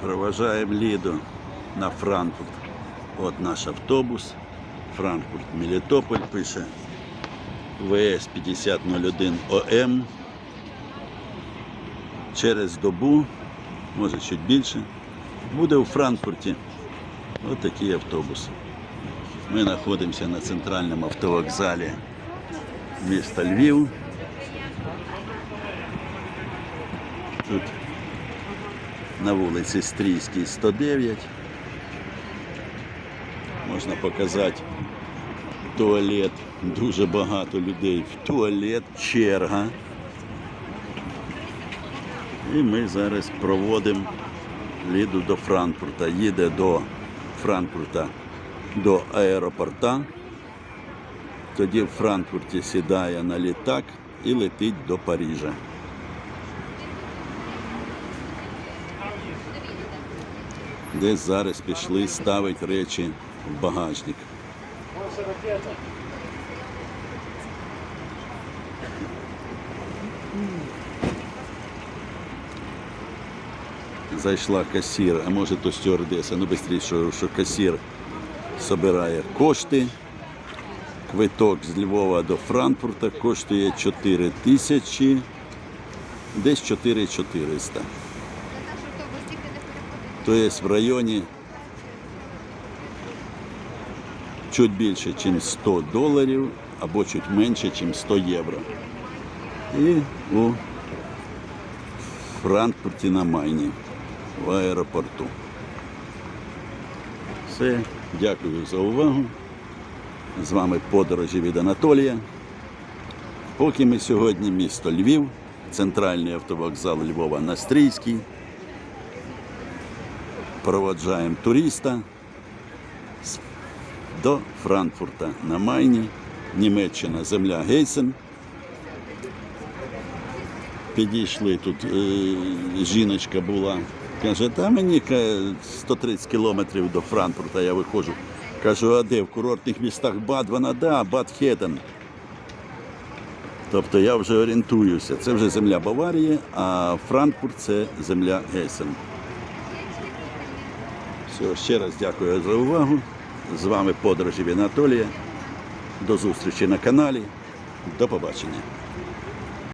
Проважаємо Ліду на Франкфурт. От наш автобус. Франкфурт Мелітополь пише ВС 5001 ОМ. Через добу, може чуть більше, буде у Франкфурті. Ось такий автобус. Ми знаходимося на центральному автовокзалі міста Львів. Тут на вулиці Стрійській 109. Можна показати туалет. Дуже багато людей в туалет, черга. І ми зараз проводимо Ліду до Франкфурта. Їде до Франкфурта до аеропорта. Тоді в Франкфурті сідає на літак і летить до Парижа. Десь зараз пішли ставити речі в багажник. Зайшла касір, а може то стюардеса, ну швидше, що, що касір збирає кошти. Квиток з Львова до Франкфурта коштує 4 тисячі, десь 4 400. То є в районі чуть більше, ніж 100 доларів, або чуть менше, ніж 100 євро. І у Франкфурті на Майні в аеропорту. Все, дякую за увагу. З вами подорожі від Анатолія. Поки ми сьогодні місто Львів, центральний автовокзал Львова Настрійський. Проводжаємо туриста до Франкфурта на Майні, Німеччина, земля Гейсен. Підійшли тут, е, жіночка була, каже, та мені 130 кілометрів до Франкфурта я виходжу. Кажу, а де в курортних містах Бад? Вона да. Тобто я вже орієнтуюся. Це вже земля Баварії, а Франкфурт це земля Гейсен. Все, ще раз дякую за увагу. З вами подорожі Анатолія. До зустрічі на каналі. До побачення.